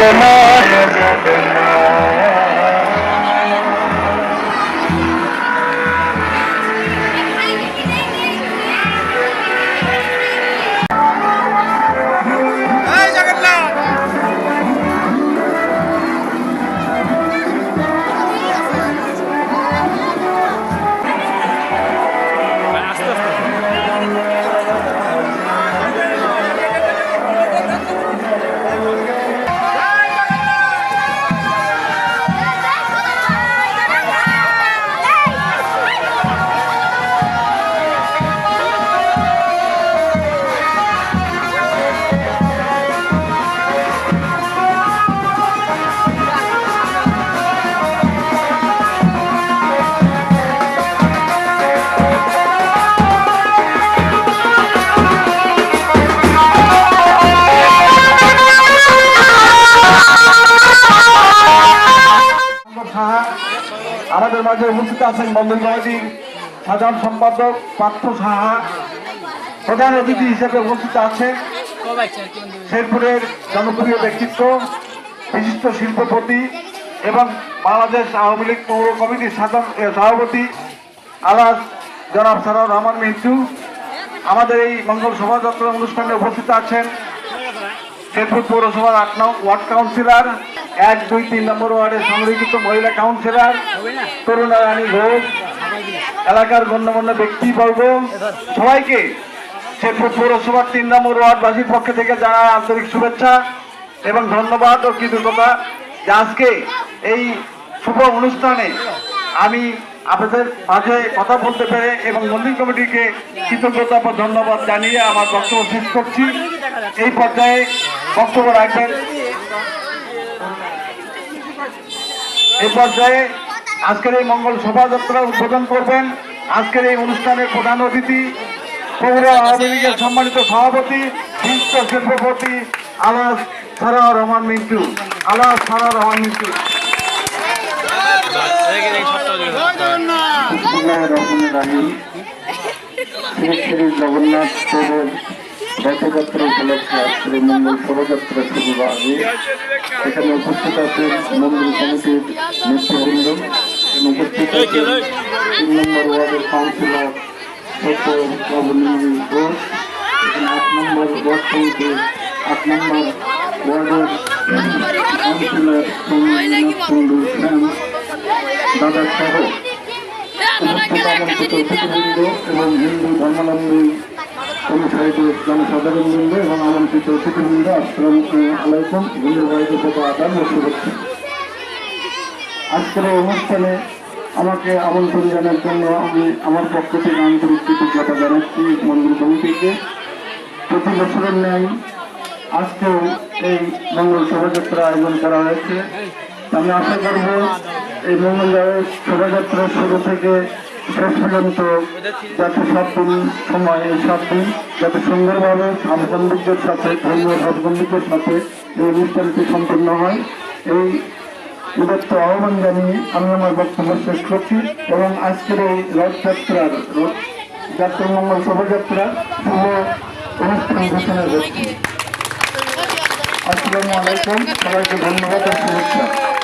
যাবে না মাঝে উপস্থিত আছেন মন্দির কমিটির সাধারণ সম্পাদক পার্থ সাহা। প্রধান অতিথি হিসেবে উপস্থিত আছেন শেরপুরের জনপ্রিয় ব্যক্তিত্ব, বিশিষ্ট শিল্পপতি এবং বাংলাদেশ আওয়ামী লীগ পৌর কমিটির সাধারণ সভাপতি আলাস জনাব সারার রহমান মিন্টু। আমাদের এই মঙ্গল শোভাযাত্রা অনুষ্ঠানে উপস্থিত আছেন শেরপুর পৌরসভার আট নং ওয়ার্ড কাউন্সিলর এক, দুই, তিন নম্বর ওয়ার্ডের সংরক্ষিত মহিলা কাউন্সিলর তরুণা রানী ঘোষ, এলাকার গণ্যমান্য ব্যক্তিবর্গ সবাইকে শেরপুর পৌরসভার তিন নম্বর ওয়ার্ডবাসীর পক্ষ থেকে জানা আন্তরিক শুভেচ্ছা এবং ধন্যবাদ ও কৃতজ্ঞতা। যে আজকে এই শুভ অনুষ্ঠানে আমি আপনাদের মাঝে কথা বলতে পেরে এবং মন্দির কমিটিকে কৃতজ্ঞতা ও ধন্যবাদ জানিয়ে আমার বক্তব্য শেষ করছি। এই পর্যায়ে বক্তব্য রাখবেন এই পর্যায়ে আজকের এই মঙ্গল শোভাযাত্রা উদ্বোধন করবেন। আজকের এই অনুষ্ঠানের প্রধান অতিথি পৌর আওয়ামী লীগের সম্মানিত সভাপতি বিশিষ্ট শিল্পপতি আলাস সারা রহমান মিন্টু। আলাস সারা রহমান মিন্টু। শ্রী জগন্নাথ রথযাত্রা উপলক্ষে আজকের মঙ্গল শোভাযাত্রা শুরু আগে এখানে উপস্থিত আছেন মন্দির কমিটির নেতৃবৃন্দ উপস্থিত আছেন তিন নম্বর ওয়ার্ডের কাউন্সিলর সত্য প্রভুনী ঘোষ, এখানে আট নম্বর ওয়ার্ড কমিটির, আট নম্বর দাদা সহ। আমন্ত্রিত অতিথিবৃন্দ এবং হিন্দু ধর্মাবলম্বী অনুসারিত জনসাধারণ বৃন্দ এবং আমন্ত্রিত অতিথিবৃন্দ আসসালাম আলাইকুম প্রতি আদান ও শুভেচ্ছা আজকের অনুষ্ঠানে আমাকে আমন্ত্রণ জানার জন্য আমি আমার পক্ষ থেকে আন্তরিক কৃতজ্ঞতা জানাচ্ছি মন্দির কমিটিকে প্রতি বছরের ন্যায় আজকেও এই মঙ্গল শোভাযাত্রা আয়োজন করা হয়েছে আমি আশা করব এই মঙ্গল শোভাযাত্রা শুরু থেকে শেষ পর্যন্ত যাতে সাত দিন সময় এই সাত দিন যাতে সুন্দরভাবে সামগম্ভীর্যের সাথে, ধর্মীয় সামগম্ভীর্যের সাথে এই অনুষ্ঠানটি সম্পন্ন হয়। এই উদাত্ত আহ্বান জানিয়ে আমি আমার বক্তব্য শেষ করছি এবং আজকের এই রথযাত্রার রথ, যাত্রা মঙ্গল শোভাযাত্রা শুভ অনুষ্ঠান ঘোষণা করছি। আসসালামু আলাইকুম। সবাইকে ধন্যবাদ ও শুভেচ্ছা।